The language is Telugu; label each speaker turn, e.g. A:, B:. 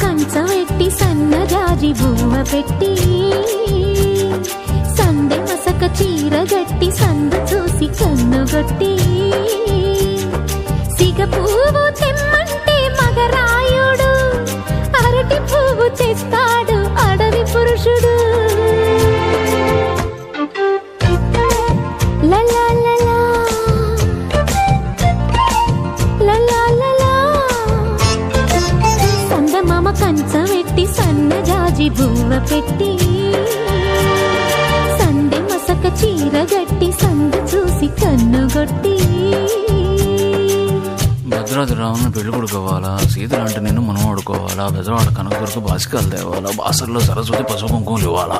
A: కంచవెట్టి సన్నజాజి బువ్వ పెట్టి సందె మసక చీర గట్టి సంద చూసి కన్నుగొట్టి సందమామ కంచవెట్టి సన్నజాజి బువ్వ పెట్టి సందె మసక చీర గట్టి సందు చూసి కన్నుగొట్టి
B: భద్రాద్రి రావును పెళ్ళి కొడుకోవాలా? సీతలు అంటే నేను మనం ఆడుకోవాలా? బెజవాడ కనకదుర్గ బాసికాలు తేవాలా? బాసర్లో సరస్వతి పసుపు కుంకుమలు ఇవ్వాలా?